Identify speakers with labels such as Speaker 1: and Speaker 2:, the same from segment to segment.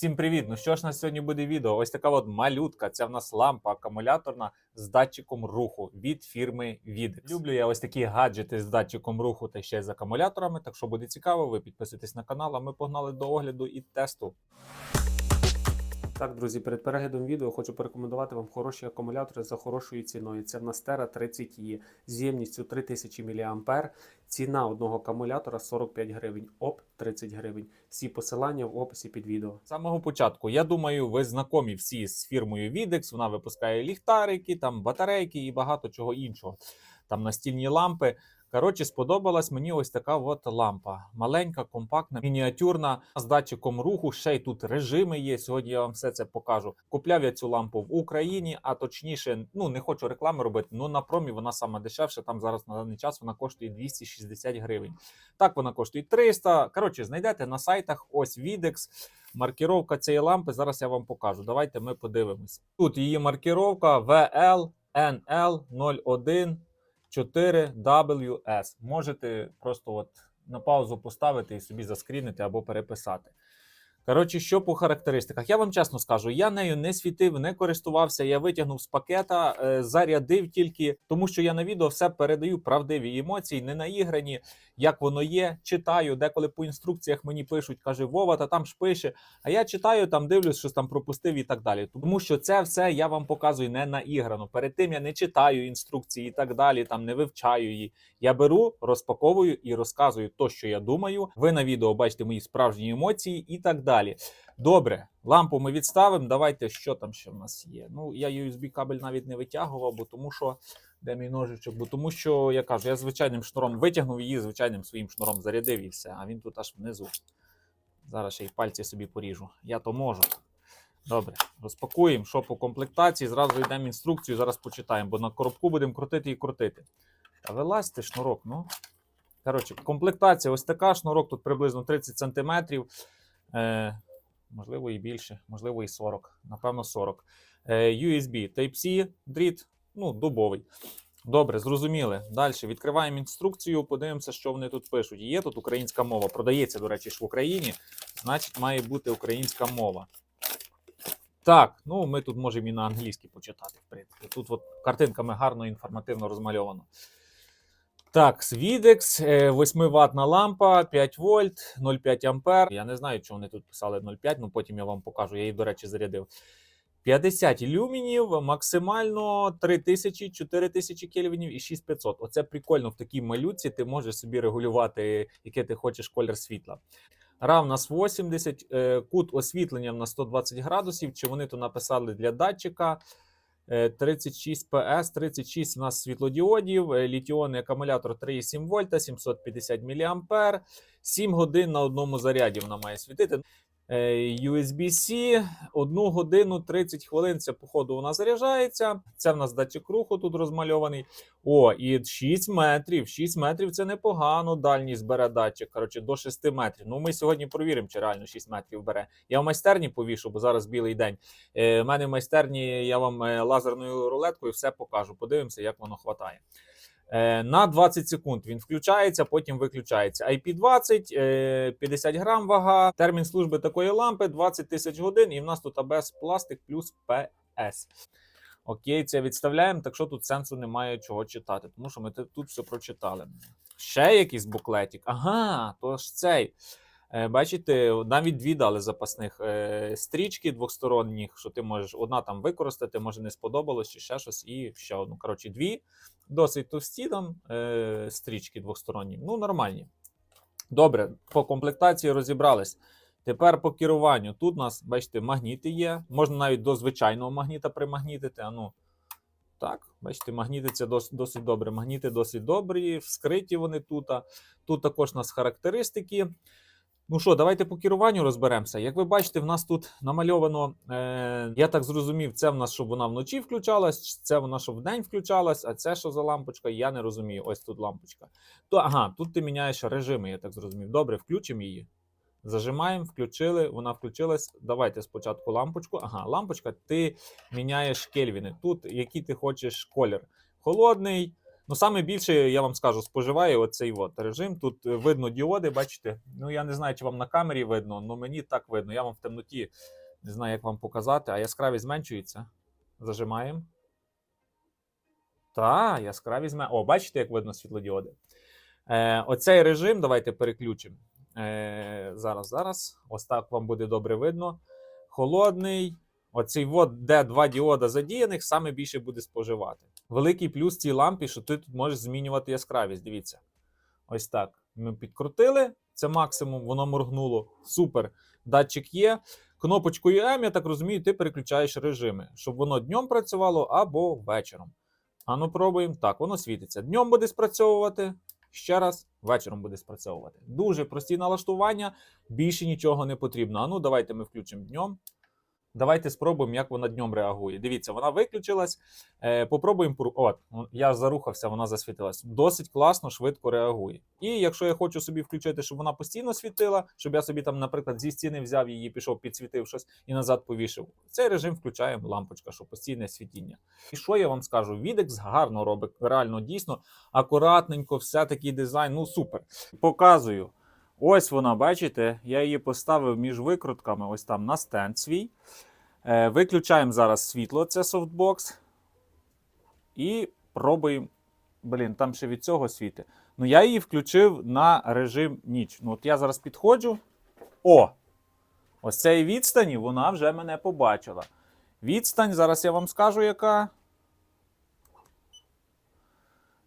Speaker 1: Всім привіт! Ну що ж на сьогодні буде відео? Ось така от малютка. Це в нас лампа акумуляторна з датчиком руху від фірми Videx. Люблю я ось такі гаджети з датчиком руху та ще з акумуляторами. Так що буде цікаво, ви підписуйтесь на канал, а ми погнали до огляду і тесту. Так, друзі, перед переглядом відео хочу порекомендувати вам хороші акумулятори за хорошою ціною. Це в нас Terra 30 e з ємністю 3000 мА. Ціна одного акумулятора 45 гривень, ОП 30 гривень. Всі посилання в описі під відео. З самого початку, я думаю, ви знайомі всі з фірмою Videx. Вона випускає ліхтарики, там батарейки і багато чого іншого. Там настільні лампи. Коротше, сподобалась мені ось така от лампа. Маленька, компактна, мініатюрна з датчиком руху. Ще й тут режими є. Сьогодні я вам все це покажу. Купляв я цю лампу в Україні, а точніше, ну не хочу реклами робити. Ну на промі вона саме дешевша. Там зараз на даний час вона коштує 260 гривень. Так вона коштує 300. Коротше, знайдете на сайтах. Ось Videx. Маркіровка цієї лампи. Зараз я вам покажу. Давайте ми подивимось. Тут її маркіровка VL NL 01 4WS. Можете просто от на паузу поставити і собі заскрінити або переписати. Коротше, що по характеристиках? Я вам чесно скажу, я нею не світив, не користувався. Я витягнув з пакета, е, зарядив тільки, тому що я на відео все передаю правдиві емоції, не наіграні, як воно є. Читаю, деколи по інструкціях мені пишуть, каже Вова, та там ж пише. А я читаю, там дивлюсь, щось там пропустив і так далі. Тому що це все я вам показую не наіграно. Перед тим я не читаю інструкції і так далі, там не вивчаю її. Я беру, розпаковую і розказую то, що я думаю. Ви на відео бачите мої справжні емоції і так далі. Добре, лампу ми відставимо. Давайте, що там ще в нас є. Ну, я USB кабель навіть не витягував, бо тому що де мій ножичок, бо тому що я кажу, я звичайним шнуром витягнув її, звичайним своїм шнуром зарядив і все, а він тут аж внизу. Зараз ще й пальці собі поріжу. Я то можу. Добре, розпакуємо, що по комплектації. Зразу йдемо інструкцію, зараз почитаємо, бо на коробку будемо крутити і крутити. Та вилазьте шнурок, ну. Коротше, комплектація ось така. Шнурок тут приблизно 30 см. Е, можливо, і більше, можливо, і 40. Напевно, 40. Е, USB Type-C, дріт, ну, дубовий. Добре, зрозуміли. Далі відкриваємо інструкцію, подивимося, що вони тут пишуть. Є тут українська мова. Продається, до речі, ж в Україні. Значить, має бути українська мова. Так, ну ми тут можемо і на англійській почитати, в принципі. Тут от картинками гарно інформативно розмальовано. Так, Videx, 8 ватна лампа, 5 вольт, 0,5 ампер. Я не знаю, чого вони тут писали 0,5, ну потім я вам покажу. Я її, до речі, зарядив. 50 ілюмінів, максимально 3000, 4000 кельвінів і 6500. Оце прикольно в такій малюці. Ти можеш собі регулювати, яке ти хочеш колір світла. RAW нас 80, е, кут освітлення на 120 градусів. Чи вони то написали для датчика? Е, 36 PS, 36 у нас світлодіодів, е, літіонний акумулятор 3,7 вольта, 750 мА, 7 годин на одному заряді вона має світити. Е, USB-C, 1 годину 30 хвилин. Це, походу, вона заряджається. Це в нас датчик руху тут розмальований. О, і 6 метрів. 6 метрів це непогано. Дальність бере датчик. Коротше, до 6 метрів. Ну, ми сьогодні провіримо, чи реально 6 метрів бере. Я в майстерні повішу, бо зараз білий день. Е, в мене в майстерні я вам е, лазерною рулеткою все покажу. Подивимося, як воно хватає. Е, На 20 секунд він включається, потім виключається. IP20, е, 50 грам вага. Термін служби такої лампи 20 тисяч годин. І в нас тут ABS пластик плюс PS. Окей, це відставляємо, так що тут сенсу немає чого читати, тому що ми тут все прочитали. Ще якийсь буклетик. Ага, то ж цей. Е, Бачите, навіть дві дали запасних е, стрічки двосторонніх, що ти можеш одна там використати, може не сподобалось, чи ще щось, і ще одну. Коротше, дві досить товсті там е, стрічки двосторонні. Ну, нормальні. Добре, по комплектації розібрались. Тепер по керуванню. Тут у нас, бачите, магніти є. Можна навіть до звичайного магніта примагнітити. А ну, так, бачите, магнітиться дос, досить добре. Магніти досить добрі, вскриті вони тут. Тут також у нас характеристики. Ну що, давайте по керуванню розберемося. Як ви бачите, в нас тут намальовано, е, я так зрозумів, це в нас, щоб вона вночі включалась, це вона, щоб вдень включалась, а це що за лампочка, я не розумію. Ось тут лампочка. То, ага, тут ти міняєш режими, я так зрозумів. Добре, включимо її. Зажимаємо, включили, вона включилась. Давайте спочатку лампочку. Ага, лампочка, ти міняєш кельвіни. Тут який ти хочеш колір. Холодний, Ну, саме більше, я вам скажу, споживає оцей от режим. Тут е, видно діоди, бачите. Ну, я не знаю, чи вам на камері видно, але мені так видно. Я вам в темноті не знаю, як вам показати, а яскравість зменшується. Зажимаємо. Та, яскравість зменшується. О, бачите, як видно світлодіоди. Е, оцей режим, давайте переключимо. Е, зараз, зараз. Ось так вам буде добре видно. Холодний. Оцей вот, де два діода задіяних, саме більше буде споживати. Великий плюс цій лампі, що ти тут можеш змінювати яскравість. Дивіться. Ось так. Ми підкрутили. Це максимум, воно моргнуло. Супер. Датчик є. Кнопочкою М, я так розумію, ти переключаєш режими, щоб воно днем працювало або вечором. Ану, пробуємо. Так, воно світиться. Днем буде спрацьовувати. Ще раз, вечором буде спрацьовувати. Дуже прості налаштування, більше нічого не потрібно. Ану, давайте ми включимо днем. Давайте спробуємо, як вона днем реагує. Дивіться, вона виключилась. Е, попробуємо. От, я зарухався, вона засвітилась. Досить класно, швидко реагує. І якщо я хочу собі включити, щоб вона постійно світила, щоб я собі там, наприклад, зі стіни взяв її, пішов, підсвітив щось і назад повішив. Цей режим включаємо лампочка, що постійне світіння. І що я вам скажу? Відекс гарно робить, реально дійсно акуратненько, все такий дизайн. Ну супер. Показую. Ось вона, бачите, я її поставив між викрутками, ось там на стенд свій. Е, виключаємо зараз світло, це софтбокс. І пробуємо. Блін, там ще від цього світи. Ну, я її включив на режим ніч. Ну, от я зараз підходжу. О! Ось цієї відстані вона вже мене побачила. Відстань, зараз я вам скажу, яка.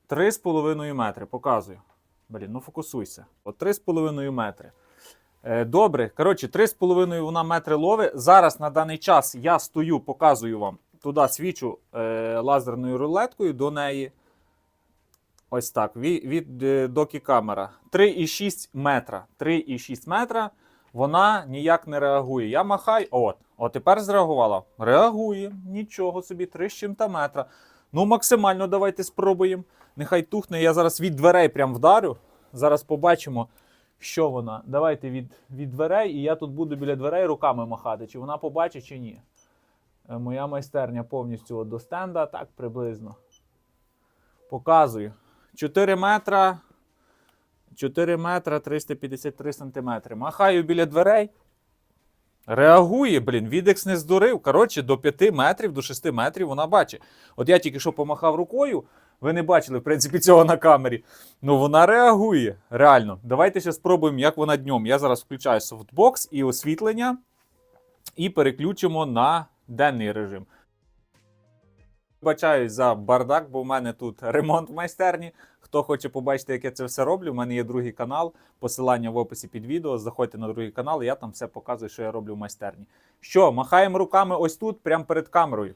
Speaker 1: 3,5 метри. Показую. Блін, ну фокусуйся. От 3,5 метри. Е, Добре, коротше, 3,5 вона метри лови. Зараз на даний час я стою, показую вам. Туди свічу е, лазерною рулеткою до неї. Ось так. Від, від е, доки камера. 3,6 метра. 3,6 метра. Вона ніяк не реагує. Я махаю. От. О, тепер зреагувала. Реагує. Нічого собі, 3 з чим-то метра. Ну, максимально давайте спробуємо. Нехай тухне. Я зараз від дверей прям вдарю. Зараз побачимо, що вона. Давайте від, від дверей, і я тут буду біля дверей руками махати, чи вона побачить, чи ні. Е, Моя майстерня повністю от до стенда, так приблизно. Показую. 4 метра. 4 метра 353 сантиметри. Махаю біля дверей. Реагує, блін, відекс не здурив. Коротше, до 5 метрів, до 6 метрів вона бачить. От я тільки що помахав рукою, ви не бачили, в принципі, цього на камері. Ну вона реагує. Реально. Давайте ще спробуємо, як вона днем. Я зараз включаю софтбокс і освітлення, і переключимо на денний режим. Вибачаюсь за бардак, бо в мене тут ремонт в майстерні. Хто хоче побачити, як я це все роблю, в мене є другий канал, посилання в описі під відео. Заходьте на другий канал, я там все показую, що я роблю в майстерні. Що, махаємо руками ось тут, прямо перед камерою.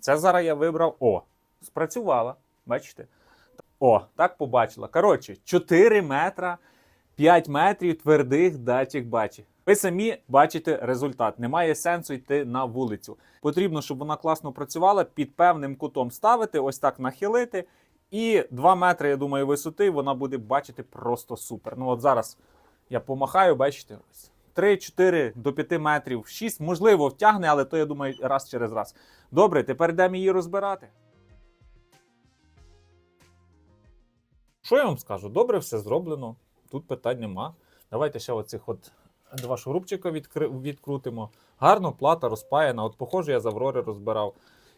Speaker 1: Це зараз я вибрав. О, спрацювала. Бачите? О, так побачила. Коротше, 4 метра, 5 метрів твердих датчик бачить. Ви самі бачите результат. Немає сенсу йти на вулицю. Потрібно, щоб вона класно працювала, під певним кутом ставити, ось так нахилити. І 2 метри, я думаю, висоти вона буде бачити просто супер. Ну от зараз я помахаю, бачите, ось 3-4 до 5 метрів, 6, можливо, втягне, але то я думаю, раз через раз. Добре, тепер йдемо її розбирати. Що я вам скажу? Добре, все зроблено. Тут питань нема. Давайте ще оцих от два шурупчика відкри... відкрутимо. Гарно, плата розпаяна. От, похоже, я з Аврори розбирав.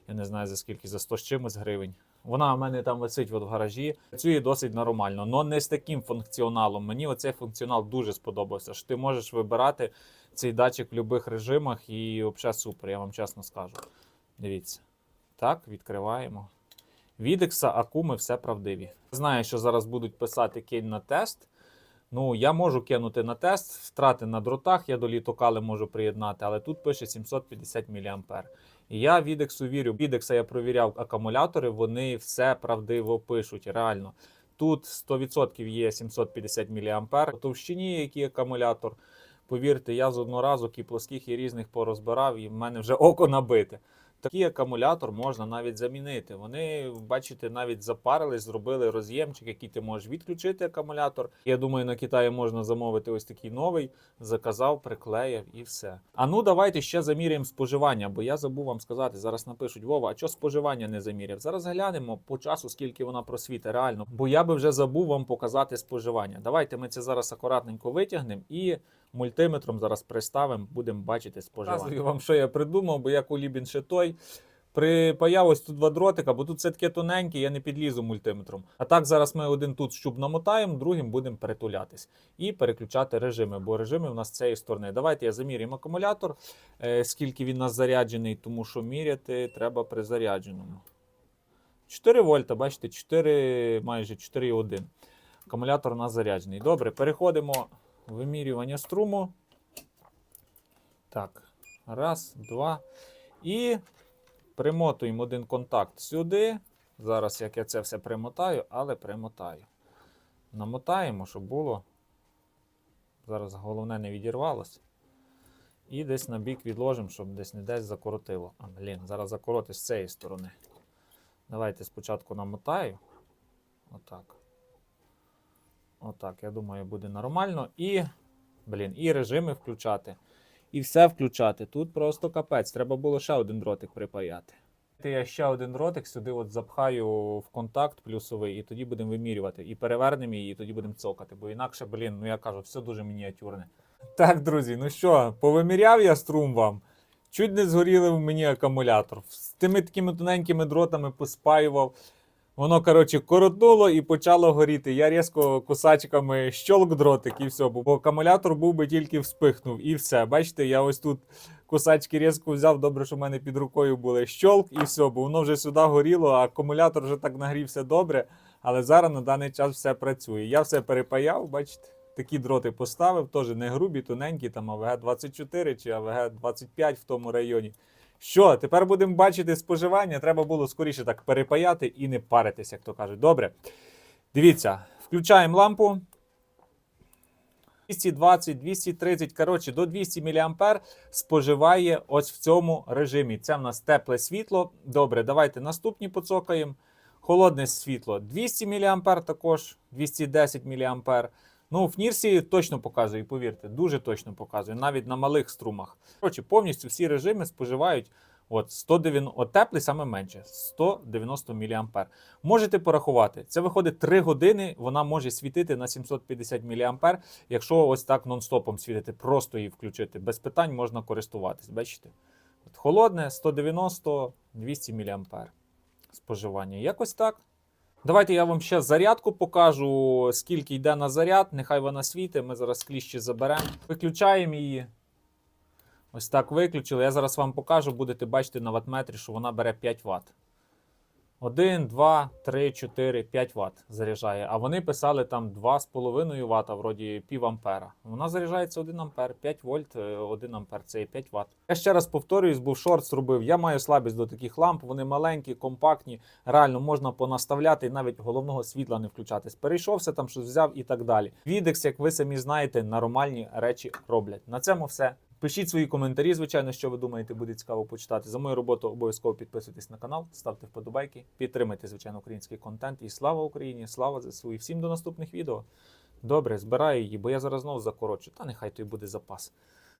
Speaker 1: Я не знаю за скільки, за 100 з чимось гривень. Вона у мене там висить от в гаражі. Працює досить нормально, але не з таким функціоналом. Мені оцей функціонал дуже сподобався. Що ти можеш вибирати цей датчик в будь-яких режимах і взагалі супер, я вам чесно скажу. Дивіться. Так, відкриваємо. Відекса, Акуми, все правдиві. Знаю, що зараз будуть писати кінь на тест. Ну, я можу кинути на тест, втрати на дротах, я до літокали можу приєднати, але тут пише 750 мА. І я відексу вірю. Відекса я провіряв акумулятори, вони все правдиво пишуть. Реально. Тут 100% є 750 мА. У товщині який акумулятор. Повірте, я з одного разу і і різних порозбирав, і в мене вже око набите. Такий акумулятор можна навіть замінити. Вони, бачите, навіть запарились, зробили роз'ємчик, який ти можеш відключити акумулятор. Я думаю, на Китаї можна замовити ось такий новий. Заказав, приклеїв і все. А ну давайте ще заміряємо споживання, бо я забув вам сказати. Зараз напишуть Вова, а що споживання не заміряв? Зараз глянемо по часу, скільки вона просвітить реально. Бо я би вже забув вам показати споживання. Давайте ми це зараз акуратненько витягнемо і мультиметром зараз приставимо, будемо бачити споживання. Показую вам, що я придумав, бо я кулібін ще той. Припаяв ось тут два дротика, бо тут все таке тоненьке, я не підлізу мультиметром. А так зараз ми один тут щуп намотаємо, другим будемо перетулятись і переключати режими, бо режими в нас з цієї сторони. Давайте я замірюємо акумулятор, е, скільки він у нас заряджений, тому що міряти треба при зарядженому. 4 вольта, бачите, 4, майже 4,1. Акумулятор у нас заряджений. Добре, переходимо вимірювання струму. Так, раз, два. І примотуємо один контакт сюди. Зараз як я це все примотаю, але примотаю. Намотаємо, щоб було. Зараз головне не відірвалося. І десь на бік відложимо, щоб десь не десь закоротило. А, блін, зараз закоротить з цієї сторони. Давайте спочатку намотаю. Отак. Отак, я думаю, буде нормально. І, блін, і режими включати. І все включати. Тут просто капець. Треба було ще один дротик припаяти. Я ще один дротик сюди от запхаю в контакт плюсовий, і тоді будемо вимірювати. І перевернемо її, і тоді будемо цокати. Бо інакше, блін, ну я кажу, все дуже мініатюрне. Так, друзі, ну що, повиміряв я струм вам. Чуть не згоріли в мені акумулятор. З тими такими тоненькими дротами поспаював. Воно, коротше, коротнуло і почало горіти. Я різко кусачками щолк дротик і все, бо акумулятор був би тільки вспихнув. І все. Бачите, я ось тут кусачки різко взяв. Добре, що в мене під рукою були щолк і все, бо воно вже сюди горіло, а акумулятор вже так нагрівся добре. Але зараз на даний час все працює. Я все перепаяв, бачите. Такі дроти поставив, теж не грубі, тоненькі, там АВГ-24 чи АВГ-25 в тому районі. Що, тепер будемо бачити споживання. Треба було скоріше так перепаяти і не паритись, як то кажуть. Добре. Дивіться, включаємо лампу. 220, 230, коротше, до 200 мА споживає ось в цьому режимі. Це в нас тепле світло. Добре, давайте наступні поцокаємо. Холодне світло 200 мА також, 210 мА. Ну, в Нірсі точно показує, повірте, дуже точно показує, навіть на малих струмах. Коротше, повністю всі режими споживають от 190, от теплий саме менше 190 мА. Можете порахувати. Це виходить 3 години. Вона може світити на 750 мА. Якщо ось так нон-стопом світити, просто її включити. Без питань можна користуватись. Бачите? От холодне 190 200 мА споживання. Якось так. Давайте я вам ще зарядку покажу, скільки йде на заряд. Нехай вона світить. Ми зараз кліщі заберемо. Виключаємо її. Ось так виключили. Я зараз вам покажу, будете бачити на ватметрі, що вона бере 5 Вт. 1, 2, 3, 4, 5 Вт заряджає. А вони писали там 2,5 Вт, вроді пів ампера. Вона заряджається 1 ампер, 5 вольт, е, 1 ампер це є 5 Вт. Я ще раз повторююсь, був шорт зробив. Я маю слабість до таких ламп. Вони маленькі, компактні. Реально можна понаставляти і навіть головного світла не включатись. Перейшовся там, щось взяв і так далі. Відекс, як ви самі знаєте, нормальні речі роблять. На цьому все. Пишіть свої коментарі, звичайно, що ви думаєте, буде цікаво почитати. За мою роботу обов'язково підписуйтесь на канал, ставте вподобайки, підтримайте, звичайно, український контент. І слава Україні! Слава ЗСУ! І всім до наступних відео. Добре, збираю її, бо я зараз знову закорочу. Та нехай той буде запас.